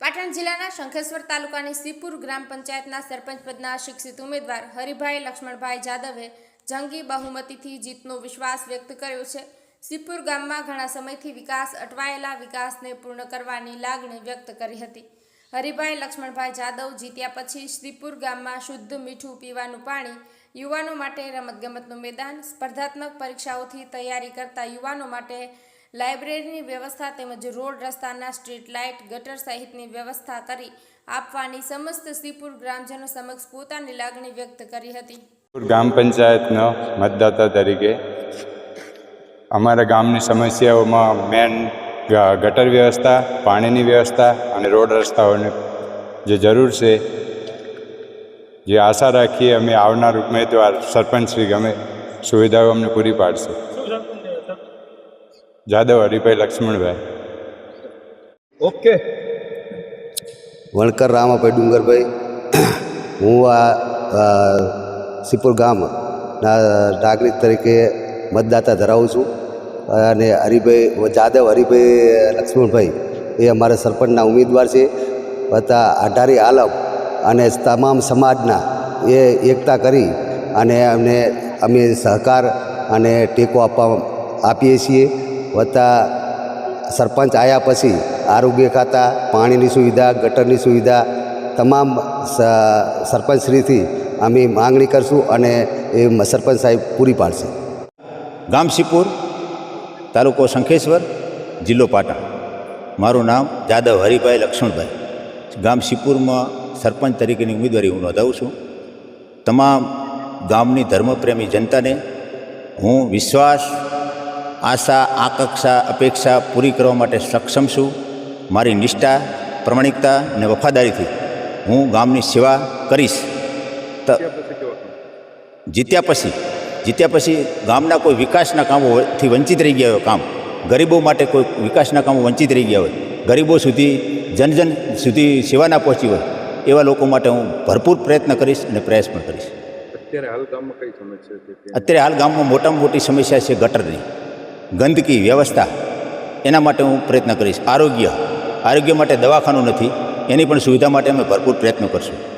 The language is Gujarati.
પાટણ જિલ્લાના શંખેશ્વર તાલુકાની સીપુર ગ્રામ પંચાયતના સરપંચ પદના શિક્ષિત ઉમેદવાર હરિભાઈ લક્ષ્મણભાઈ જાદવે જંગી બહુમતીથી જીતનો વિશ્વાસ વ્યક્ત કર્યો છે. સીપુર ગામમાં ઘણા સમયથી વિકાસ અટવાયેલા વિકાસને પૂર્ણ કરવાની લાગણી વ્યક્ત કરી હતી. હરિભાઈ લક્ષ્મણભાઈ જાદવ જીત્યા પછી શ્રીપુર ગામમાં શુદ્ધ મીઠું પીવાનું પાણી, યુવાનો માટે રમતગમતનું મેદાન, સ્પર્ધાત્મક પરીક્ષાઓથી તૈયારી કરતા યુવાનો માટે લાઇબ્રેરીની વ્યવસ્થા તેમજ રોડ રસ્તાના સ્ટ્રીટ લાઇટ, ગટર સહિતની વ્યવસ્થા કરી આપવાની સમસ્ત શ્રીપુર ગ્રામજનો સમક્ષ પોતાની લાગણી વ્યક્ત કરી હતી. ગ્રામ પંચાયતનો મતદાતા તરીકે અમારા ગામની સમસ્યાઓમાં મેન ગટર વ્યવસ્થા, પાણીની વ્યવસ્થા અને રોડ રસ્તાઓની જે જરૂર છે, જે આશા રાખીએ અમે આવનાર ઉમેદવાર સરપંચ શ્રી ગમે, સુવિધાઓ અમને પૂરી પાડશે. જાદવ હરિભાઈ લક્ષ્મણભાઈ. ઓકે. વણકર રામાભાઈ ડુંગરભાઈ. હું આ સિપોર ગામના નાગરિક તરીકે મતદાતા ધરાવું છું. અને હરિભાઈ જાદવ હરિભાઈ લક્ષ્મણભાઈ એ અમારા સરપંચના ઉમેદવાર છે. તથા અઢારી આલમ અને તમામ સમાજના એ એકતા કરી અને અમને અમે સહકાર અને ટેકો આપવા આપીએ છીએ. વત્તા સરપંચ આવ્યા પછી આરોગ્ય ખાતા, પાણીની સુવિધા, ગટરની સુવિધા, તમામ સરપંચશ્રીથી અમે માંગણી કરશું અને એ સરપંચ સાહેબ પૂરી પાડશે. ગામસીપુર તાલુકો શંખેશ્વર, જિલ્લો પાટણ. મારું નામ જાદવ હરિભાઈ લક્ષ્મણભાઈ. ગામસીપુરમાં સરપંચ તરીકેની ઉમેદવારી હું નોંધાવું છું. તમામ ગામની ધર્મપ્રેમી જનતાને હું વિશ્વાસ આશા આકાંક્ષા અપેક્ષા પૂરી કરવા માટે સક્ષમ છું. મારી નિષ્ઠા પ્રમાણિકતા અને વફાદારીથી હું ગામની સેવા કરીશ. જીત્યા પછી જીત્યા પછી ગામના કોઈ વિકાસના કામોથી વંચિત રહી ગયા હોય કામ. ગરીબો માટે કોઈ વિકાસના કામો વંચિત રહી ગયા હોય. ગરીબો સુધી જનજન સુધી સેવા ના પહોંચી હોય એવા લોકો માટે હું ભરપૂર પ્રયત્ન કરીશ અને પ્રયાસ પણ કરીશ. અત્યારે હાલ ગામમાં કઈ સમસ્યા છે? અત્યારે હાલ ગામમાં મોટામાં મોટી સમસ્યા છે ગટરની. ગંદકી વ્યવસ્થા. એના માટે હું પ્રયત્ન કરીશ. આરોગ્ય. આરોગ્ય માટે દવાખાનું નથી. એની પણ સુવિધા માટે અમે ભરપૂર પ્રયત્નો કરશું.